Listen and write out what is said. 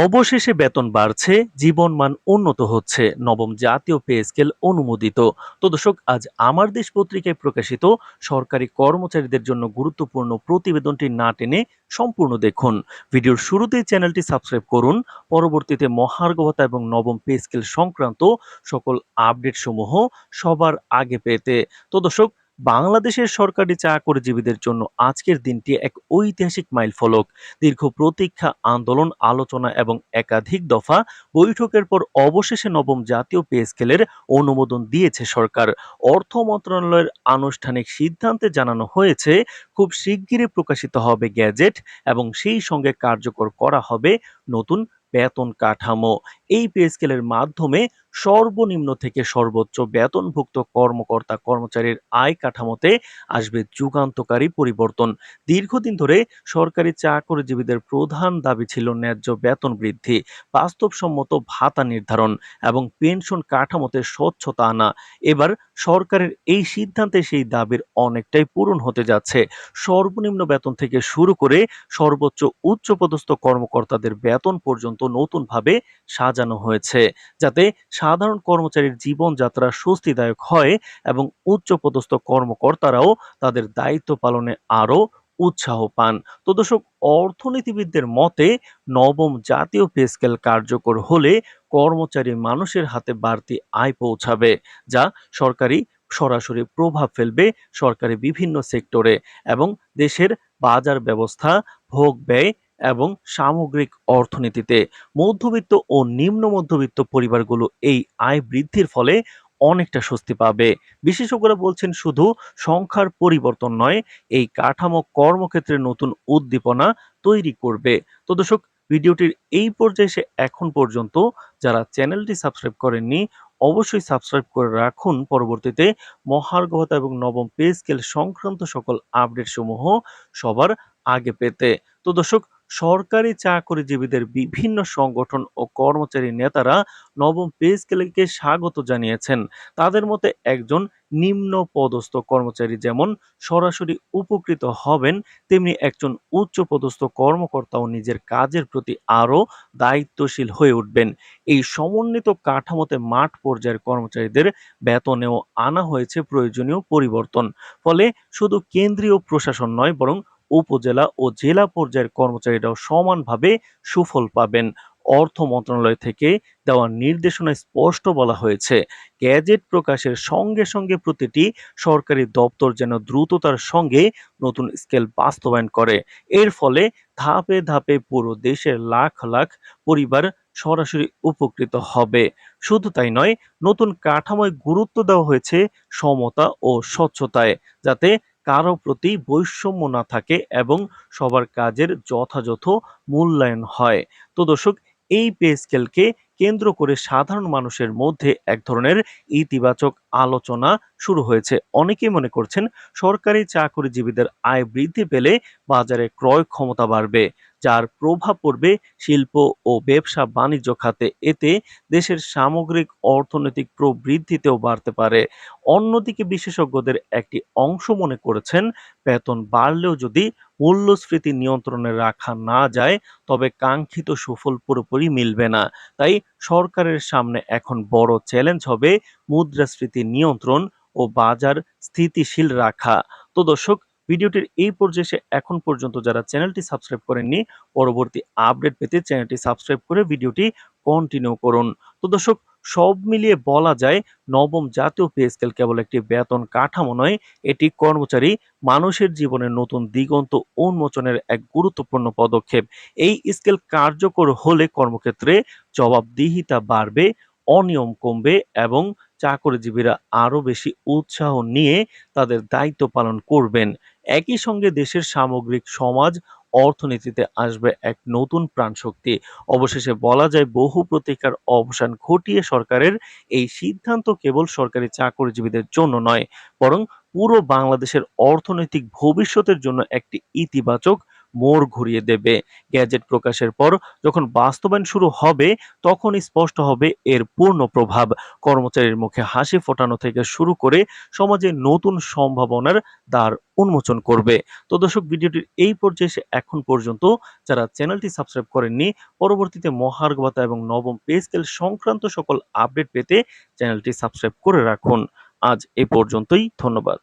অবশেষে বেতন বাড়ছে, জীবনমান উন্নত হচ্ছে। নবম জাতীয় পে স্কেল অনুমোদিত। তো দর্শক, আজ আমার দেশ পত্রিকায় প্রকাশিত সরকারি কর্মচারীদের জন্য গুরুত্বপূর্ণ প্রতিবেদনটি না টেনে সম্পূর্ণ দেখুন। ভিডিওর শুরুতেই চ্যানেলটি সাবস্ক্রাইব করুন। পরবর্তীতে মহার্গবতা এবং নবম পে স্কেল সংক্রান্ত সকল আপডেট সমূহ সবার আগে পেতে। তো দর্শক বাংলাদেশের সরকারি চাকরিজীবীদের জন্য আজকের দিনটি এক ঐতিহাসিক মাইলফলক দীর্ঘ প্রতীক্ষা, আন্দোলন, আলোচনা এবং একাধিক দফা বৈঠকের পর অবশেষে নবম জাতীয় পে স্কেলের অনুমোদন দিয়েছে সরকার। অর্থ মন্ত্রণালয়ের আনুষ্ঠানিক সিদ্ধান্তে জানানো হয়েছে, খুব শিগগিরই প্রকাশিত হবে গ্যাজেট এবং সেই সঙ্গে কার্যকর করা হবে নতুন বেতন কাঠামো। এই পে স্কেলের মাধ্যমে সর্বনিম্ন থেকে সর্বোচ্চ বেতনভুক্ত কর্মকর্তা কর্মচারীর আয় কাঠামোতে আসবে যুগান্তকারী পরিবর্তন। দীর্ঘদিন ধরে সরকারি চাকরিজীবীদের প্রধান দাবি ছিল ন্যায্য বেতন বৃদ্ধি, বাস্তবসম্মত ভাতা নির্ধারণ এবং পেনশন কাঠামোতে স্বচ্ছতা আনা। এবার সরকারের এই সিদ্ধান্তে সেই দাবির অনেকটাই পূরণ হতে যাচ্ছে। সর্বনিম্ন বেতন থেকে শুরু করে সর্বোচ্চ উচ্চপদস্থ কর্মকর্তাদের বেতন পর্যন্ত নতুনভাবে সাজানো হয়েছে, যাতে সাধারণ কর্মচারীর জীবনযাত্রা স্বস্তিদায়ক হয় এবং উচ্চপদস্থ কর্মকর্তারাও তাদের দায়িত্ব পালনে আরও উৎসাহ পান। তো দর্শক, অর্থনীতিবিদদের মতে, নবম জাতীয় পে স্কেল কার্যকর হলে কর্মচারী মানুষের হাতে বাড়তি আয় পৌঁছাবে, যা সরকারি সরাসরি প্রভাব ফেলবে সরকারি বিভিন্ন সেক্টরে এবং দেশের বাজার ব্যবস্থা, ভোগ ব্যয় এবং সামগ্রিক অর্থনীতিতে মধ্যবিত্ত ও নিম্ন মধ্যবিত্ত পরিবারগুলো এই আয় বৃদ্ধির ফলে অনেকটা স্বস্তি পাবে। বিশেষজ্ঞরা বলছেন শুধু সংখ্যার পরিবর্তন নয়, এই কাঠামো কর্মক্ষেত্রে নতুন উদ্দীপনা তৈরি করবে। তো দর্শক, ভিডিওটির এই পর্যায়ে এসে এখন পর্যন্ত যারা চ্যানেলটি সাবস্ক্রাইব করেননি, অবশ্যই সাবস্ক্রাইব করে রাখুন। পরবর্তীতে মহার্ঘতা এবং নবম পে স্কেল সংক্রান্ত সকল আপডেট সমূহ সবার আগে পেতে। তো দর্শক, সরকারি চাকরিজীবীদের বিভিন্ন সংগঠন ও কর্মচারী নেতারা নবম পে স্কেলকে স্বাগত জানিয়েছেন। তাদের মতে একজন নিম্ন পদস্থ কর্মচারী যেমন সরাসরি উপকৃত হবেন, তেমনি একজন উচ্চ পদস্থ কর্মকর্তাও নিজের কাজের প্রতি আরও দায়িত্বশীল হয়ে উঠবেন। এই সমন্বিত কাঠামোতে মাঠ পর্যায়ের কর্মচারীদের বেতনেও আনা হয়েছে প্রয়োজনীয় পরিবর্তন। ফলে শুধু কেন্দ্রীয় প্রশাসন নয়, বরং উপজেলা ও জেলা পর্যায়ের কর্মচারীরাও সমানভাবে সুফল পাবেন। অর্থ মন্ত্রণালয় থেকে দেওয়া নির্দেশনায় স্পষ্ট বলা হয়েছে, গ্যাজেট প্রকাশের সঙ্গে সঙ্গে প্রতিটি সরকারি দপ্তর যেন দ্রুততার সঙ্গে নতুন স্কেল বাস্তবায়ন করে। এর ফলে ধাপে ধাপে পুরো দেশের লাখ লাখ পরিবার সরাসরি উপকৃত হবে। শুধু তাই নয়, নতুন কাঠামোয় গুরুত্ব দেওয়া হয়েছে সমতা ও স্বচ্ছতায়, যাতে কারও প্রতি বৈষম্য না থাকে এবং সবার কাজের যথাযথ মূল্যায়ন হয়। তো দর্শক, এই পে স্কেলকে কেন্দ্র করে সাধারণ মানুষের মধ্যে এক ধরনের ইতিবাচক আলোচনা শুরু হয়েছে। অনেকে মনে করছেন, সরকারি চাকরিজীবীদের আয় বৃদ্ধি পেলে বাজারে ক্রয় ক্ষমতা বাড়বে। যার প্রভাব পড়বে শিল্প ও ব্যবসা বাণিজ্য খাতে। এতে দেশের সামগ্রিক অর্থনৈতিক প্রবৃদ্ধিতেও বাড়তে পারে। অন্যদিকে বিশেষজ্ঞদের একটি অংশ মনে করেছেন, বেতন বাড়লেও যদি মূল্যস্ফীতি নিয়ন্ত্রণে রাখা না যায়, তবে কাঙ্ক্ষিত সুফল পুরোপুরি মিলবে না। তাই সরকারের সামনে এখন বড় চ্যালেঞ্জ হবে মুদ্রাস্ফীতি নিয়ন্ত্রণ ও বাজার স্থিতিশীল রাখা। তো দর্শক ভিডিওটির এই পর্যায়ে এসে এখন পর্যন্ত যারা চ্যানেলটি সাবস্ক্রাইব করেননি, পরবর্তী আপডেট পেতে চ্যানেলটি সাবস্ক্রাইব করে ভিডিওটি কন্টিনিউ করুন। তো দর্শক, সব মিলিয়ে বলা যায়, নবম জাতীয় পে স্কেল কেবল একটি বেতন কাঠামো নয়, এটি কর্মচারী মানুষের জীবনে নতুন দিগন্ত উন্মোচনের এক গুরুত্বপূর্ণ পদক্ষেপ। এই স্কেল কার্যকর হলে কর্মক্ষেত্রে জবাবদিহিতা বাড়বে, অনিয়ম কমবে এবং চাকরিজীবীরা আরও বেশি উৎসাহ নিয়ে তাদের দায়িত্ব পালন করবেন। একই সঙ্গে দেশের সামগ্রিক সমাজ, অর্থনীতিতে আসবে এক নতুন প্রাণশক্তি। অবশেষে বলা যায়, বহু প্রতিকার অবসান ঘটিয়ে সরকারের এই সিদ্ধান্ত কেবল সরকারি চাকরিজীবীদের জন্য নয়, বরং পুরো বাংলাদেশের অর্থনৈতিক ভবিষ্যতের জন্য একটি ইতিবাচক মোড় ঘুরিয়ে দেবে গ্যাজেট প্রকাশের পর। যখন বাস্তবায়ন শুরু হবে তখন স্পষ্ট হবে এর পূর্ণ প্রভাব। কর্মচারীর মুখে হাসি ফোটানো থেকে শুরু করে সমাজে নতুন সম্ভাবনার দ্বার উন্মোচন করবে। তো দর্শক, ভিডিওটির এই পর্যায়ে এখন পর্যন্ত যারা চ্যানেলটি সাবস্ক্রাইব করেননি, পরবর্তীতে মহার্ঘ এবং নবম পে স্কেল সংক্রান্ত সকল আপডেট পেতে চ্যানেলটি সাবস্ক্রাইব করে রাখুন। আজ এই পর্যন্তই, ধন্যবাদ।